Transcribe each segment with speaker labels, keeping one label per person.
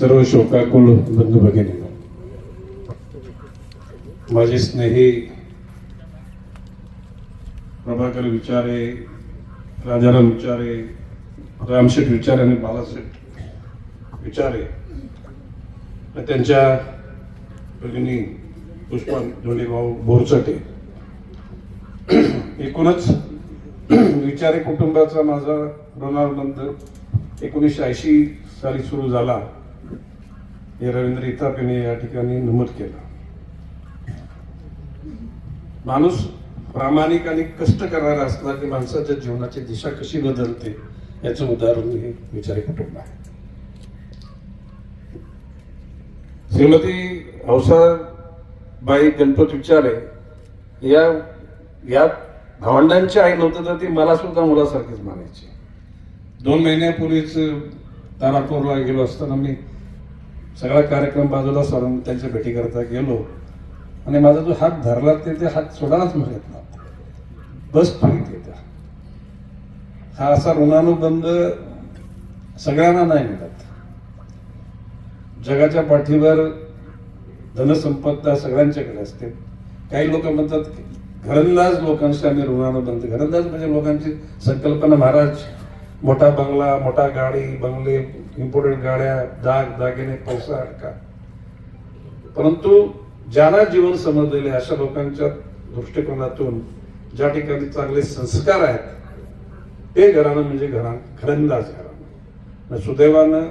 Speaker 1: सर्व शोकाकुल बंधू भगिनी माझे स्नेही प्रभाकर विचारे राजाराम विचारे रामशेठ विचारे आणि बालाशेठ विचारे त्यांच्या भगिनी पुष्पा धोंडीभाऊ बोरचटे एकूणच विचारे कुटुंबाचा माझा ऋणानंतर एकोणीसशे ऐंशी साली सुरू झाला. हे रवींद्र इथापेने या ठिकाणी नमूद केलं. माणूस प्रामाणिक आणि कष्ट करणारा असला की माणसाच्या जीवनाची दिशा कशी बदलते याचं उदाहरण हे विचारी कुटुंब आहे श्रीमती हौसाबाई गणपत विचारे या या भावंडांची आई नव्हतं तर ती मला सुद्धा मुलासारखीच मानायची. दोन महिन्यापूर्वीच तारापूरला गेलो असताना मी सगळा कार्यक्रम बाजूला सारून त्यांच्या भेटीकरता गेलो. आणि माझा जो हात धरला ते ते हात सोडायलाच म्हणत नव्हता. बस फुलीत येत्या हा असा ऋणानुबंध सगळ्यांना नाही मिळत. जगाच्या पाठीवर धनसंपदा सगळ्यांच्याकडे असते. काही लोक म्हणतात घरंदाज लोकांशी आम्ही ऋणानुबंध घरंदाज म्हणजे लोकांची संकल्पना महाराज. मोठा बंगला मोठा गाडी बंगले इम्पोर्टेड गाड्या दाग दागिने पैसा अडका. परंतु ज्यांना जीवन समजलेले अशा लोकांच्या दृष्टिकोनातून ज्या ठिकाणी चांगले संस्कार आहेत ते घराणं म्हणजे घरा घरंदाज घराणं. सुदैवानं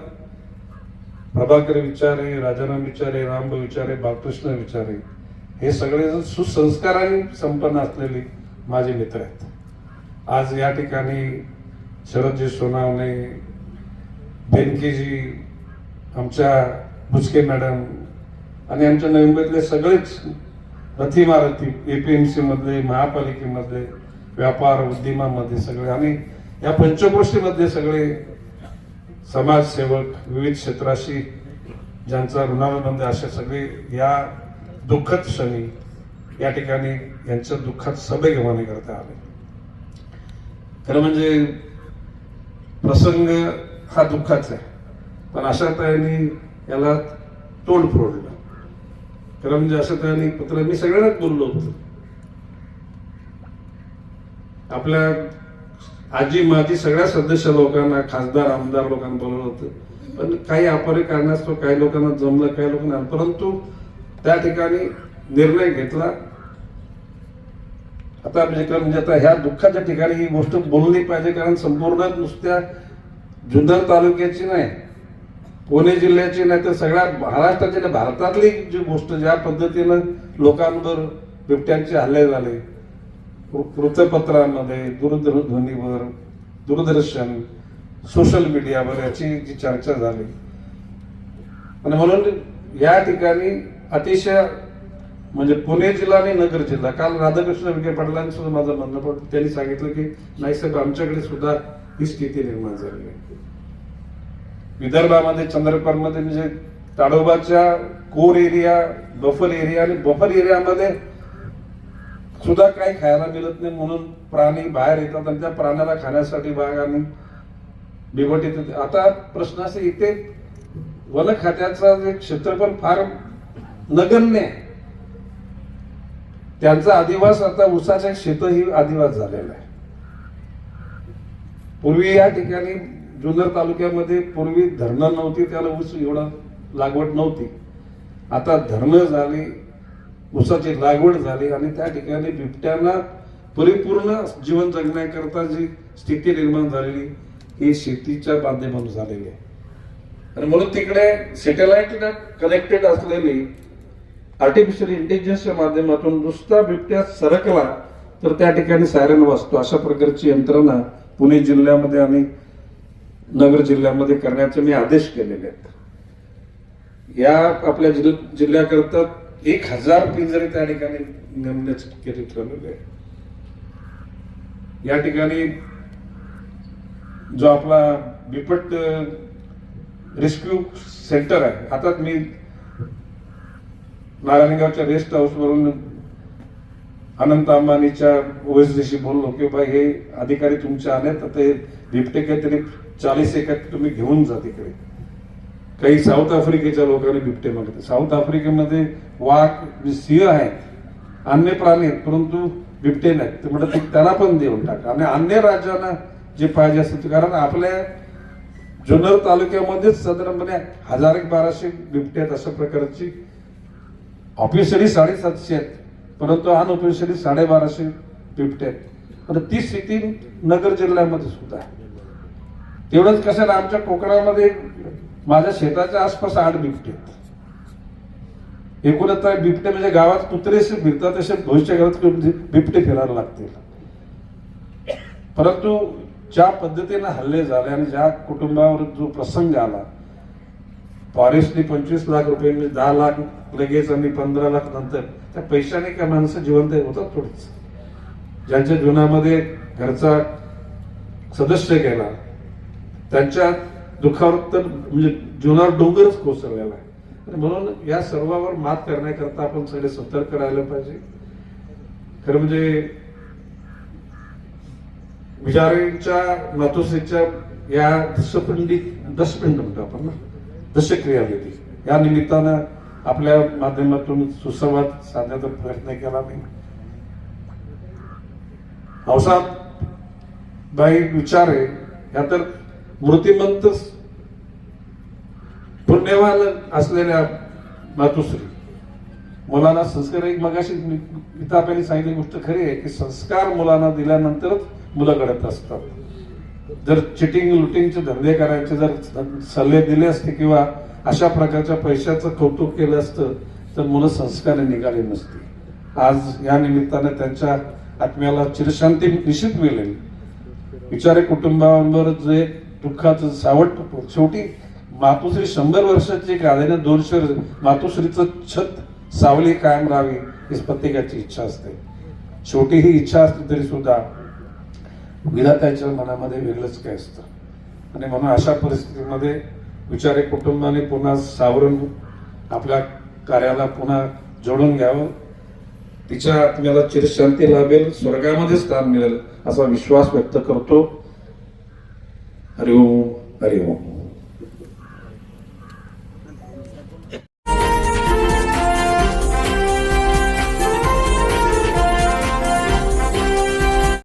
Speaker 1: प्रभाकर विचारे राजाराम विचारे रामभ विचारे बालकृष्ण विचारे हे सगळे जण सुसंस्काराने संपन्न असलेले माझे मित्र आहेत. आज या ठिकाणी शरदजी सोनावणे बेनकेजी आमच्या भुचके मॅडम आणि आमच्या नवी मुंबईतले सगळेच रथी मारथी एपीएमसी मधले महापालिकेमधले व्यापार उद्यमामध्ये सगळे आणि या पंचगोष्टीमध्ये सगळे समाजसेवक विविध क्षेत्राशी ज्यांचा ऋणानुबंध असे सगळे या दुःखद क्षणी या ठिकाणी यांच्या दुःखात सभेगमाने करता आले. खरं म्हणजे प्रसंग हा दुःखाचा आहे. पण अशा तऱ्हेने याला तोंड फोडलं. खरं म्हणजे अशा तऱ्हेने पत्र मी सगळ्यांनाच बोललो होतो. आपल्या आजी माजी सगळ्या सदस्य लोकांना खासदार आमदार लोकांना बोलवलं होतं. पण काही अपरे कारणास्तव काही लोकांना जमलं काही लोकांना परंतु त्या ठिकाणी निर्णय घेतला. आता म्हणजे म्हणजे आता ह्या दुःखाच्या ठिकाणी ही गोष्ट बोलली पाहिजे कारण संपूर्ण नुसत्या जुन्नर तालुक्याची नाही पुणे जिल्ह्याची नाही तर सगळ्या महाराष्ट्राची नाही भारतातली जी गोष्ट ज्या पद्धतीनं लोकांवर बिबट्यांचे हल्ले झाले वृत्तपत्रांमध्ये दूरध्वनीवर दूरदर्शन सोशल मीडियावर याची जी चर्चा झाली. आणि म्हणून या ठिकाणी अतिशय म्हणजे पुणे जिल्हा आणि नगर जिल्हा. काल राधाकृष्ण विखे पाटलांनी सुद्धा माझं म्हणणं पण त्यांनी सांगितलं की नाही साहेब आमच्याकडे सुद्धा ही स्थिती निर्माण झालेली आहे. विदर्भामध्ये चंद्रपूरमध्ये म्हणजे ताडोबाच्या कोर एरिया बफर एरिया आणि बफर एरियामध्ये सुद्धा काही खायला मिळत नाही म्हणून प्राणी बाहेर येतात आणि त्या प्राण्याला खाण्यासाठी बाग आणि बिबट येते आता प्रश्न असे इथे वन खात्याचा जे क्षेत्रफळ फार नगण्य आहे. त्यांचा अधिवास आता उसाच्या शेतही अधिवास झालेला आहे. पूर्वी या ठिकाणी जुन्नर तालुक्यामध्ये पूर्वी धरणं नव्हती त्याला ऊस एवढा लागवड नव्हती. आता धरणं झाली ऊसाची लागवड झाली आणि त्या ठिकाणी बिबट्यांना परिपूर्ण जीवन जगण्याकरता जी स्थिती निर्माण झालेली ही शेतीच्या माध्यमातून झालेली आहे. आणि म्हणून तिकडे सॅटेलाइट कनेक्टेड असलेली आर्टिफिशियल इंटेलिजन्सच्या माध्यमातून नुसता बिबट्या सरकला तर त्या ठिकाणी सायरन वाजतो. अशा प्रकारची यंत्रणा पुणे जिल्ह्यामध्ये आणि नगर जिल्ह्यामध्ये करण्याचे मी आदेश केलेले आहेत. या आपल्या जिल जिल्ह्याकरता एक हजार पिंजरे त्या ठिकाणी नेमण्याचे केले ठरलेले आहे या ठिकाणी जो आपला बिपट रेस्क्यू सेंटर आहे आता मी नारायणगावच्या रेस्ट हाऊस वरून अनंत अंबानीच्या ओएसडीशी बोललो की बाबा हे अधिकारी तुमचे आले तर ते बिबटे काहीतरी चाळीस एकात तुम्ही घेऊन जा तिकडे. काही साऊथ आफ्रिकेच्या लोकांनी बिबटे मागते साऊथ आफ्रिकेमध्ये वाघ सिंह आहेत अन्य प्राणी आहेत परंतु बिबटे नाहीत. ते म्हणतात ते त्यांना पण देऊन टाका. आणि अन्य राज्यांना जे पाहिजे असेल कारण आपल्या जुन्नर तालुक्यामध्येच साधारणपणे हजार एक बाराशे बिबटे आहेत अशा प्रकारची ऑफिशियली साडेसातशे आहेत. परंतु अनऑफिशियली साडेबाराशे बिबटे आहेत. पण ती स्थिती नगर जिल्ह्यामध्ये सुद्धा आहे. तेवढंच कसं ना आमच्या कोकणामध्ये माझ्या शेताच्या आसपास आठ बिबटे आहेत. एकूण बिबटे म्हणजे गावात कुत्रे फिरतात तसे भविष्य घरात बिबटे फिरायला लागतील. परंतु ज्या पद्धतीने हल्ले झाले आणि ज्या कुटुंबावर जो प्रसंग आला फॉरेस्टने पंचवीस लाख रुपये म्हणजे दहा लाख लगेच आणि पंधरा लाख नंतर त्या पैशाने काय माणसं जिवंत होतात थोडीच. ज्यांच्या जीवनामध्ये घरचा सदस्य गेला त्यांच्या दुःखावर तर म्हणजे जीवनावर डोंगरच कोसळलेला आहे. आणि म्हणून या सर्वावर मात करण्याकरता आपण सगळे सतर्क राहिलं पाहिजे. खरं म्हणजे विचारेच्या मातोश्रीच्या या दसपिंडी दशपिंड म्हणतो आपण ना? दशक्रिया विधी या निमित्तानं आपल्या माध्यमातून सुसंवाद साधण्याचा प्रयत्न केला मी. हौसात बाई विचारे या तर मूर्तिमंत पुण्यवान असलेल्या मातुश्री. मुलांना संस्कार एक मगाशी पितापाने सांगितली गोष्ट खरी आहे की संस्कार मुलांना दिल्यानंतरच मुलं घडत असतात. जर चिटिंग लुटिंगचे धंदे करायचे जर सल्ले दिले असते किंवा अशा प्रकारच्या पैशाचं कौतुक केलं असतं तर मुलं संस्कारे निघाली नसती. आज या निमित्ताने त्यांच्या आत्म्याला चिरशांती निश्चित मिळेल. विचारे कुटुंबांवर जे दुःखाचं सावट शेवटी मातोश्री शंभर वर्षाची गाण्याने दोनशे वर्ष मातोश्रीचं छत सावली कायम राहावी ही प्रत्येकाची इच्छा असते. शेवटी ही इच्छा असली तरी सुद्धा विधात्याच्या मनामध्ये वेगळंच काय असतं? आणि म्हणून अशा परिस्थितीमध्ये विचारे कुटुंबाने पुन्हा सावरून आपल्या कार्याला पुन्हा जोडून घ्यावं. तिच्या आत्म्याला चिरशांती लाभेल स्वर्गामध्ये स्थान मिळेल असा विश्वास व्यक्त करतो. हरिओम हरिओम.